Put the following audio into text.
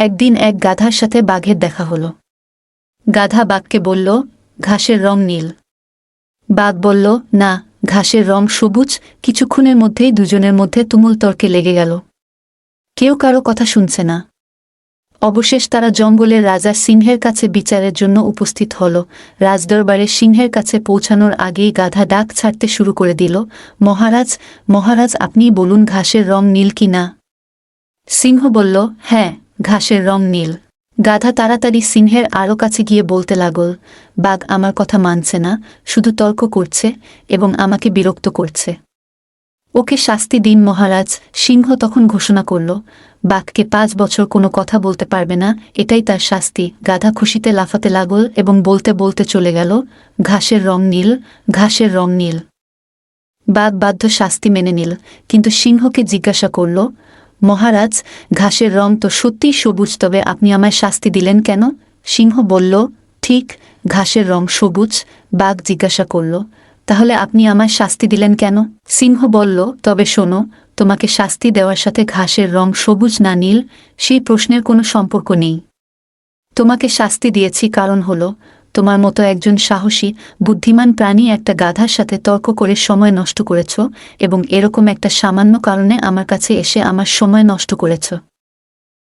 একদিন এক গাধার সাথে বাঘের দেখা হলো। গাধা বাঘকে বলল, ঘাসের রং নীল। বাঘ বলল, না, ঘাসের রং সবুজ, কিছুক্ষণের মধ্যেই দুজনের মধ্যে তুমুল তর্কে লেগে গেল। কেউ কারও কথা শুনছে না। অবশেষ তারা জঙ্গলের রাজা সিংহের কাছে বিচারের জন্য উপস্থিত হল। রাজদরবারে সিংহের কাছে পৌঁছানোর আগেই গাধা ডাক ছাড়তে শুরু করে দিল, মহারাজ মহারাজ, আপনি বলুন ঘাসের রং নীল কি না সিংহ বলল হ্যাঁ। ঘাসের রং নীল। গাধা তাড়াতাড়ি সিংহের আরও কাছে গিয়ে বলতে লাগল, বাঘ আমার কথা মানছে না, শুধু তর্ক করছে এবং আমাকে বিরক্ত করছে। ওকে শাস্তি দিন মহারাজ, সিংহ তখন ঘোষণা করল, বাঘকে পাঁচ বছর কোনো কথা বলতে পারবে না, এটাই তার শাস্তি। গাধা খুশিতে লাফাতে লাগল এবং বলতে বলতে চলে গেল, ঘাসের রং নীল, ঘাসের রং নীল। বাঘ বাধ্য শাস্তি মেনে নিল, কিন্তু সিংহকে জিজ্ঞাসা করল মহারাজ, ঘাসের রং তো সত্যিই সবুজ, তবে আপনি আমায় শাস্তি দিলেন কেন? সিংহ বলল, ঠিক, ঘাসের রং সবুজ, বাঘ জিজ্ঞাসা করল, তাহলে আপনি আমায় শাস্তি দিলেন কেন? সিংহ বলল, তবে শোনো, তোমাকে শাস্তি দেওয়ার সাথে ঘাসের রং সবুজ না নীল, সেই প্রশ্নের কোনো সম্পর্ক নেই। তোমাকে শাস্তি দিয়েছি কারণ হল তোমার মতো একজন সাহসী, বুদ্ধিমান প্রাণী একটা গাধার সাথে তর্ক করে সময় নষ্ট করেছ এবং এরকম একটা সামান্য কারণে আমার কাছে এসে আমার সময় নষ্ট করেছ।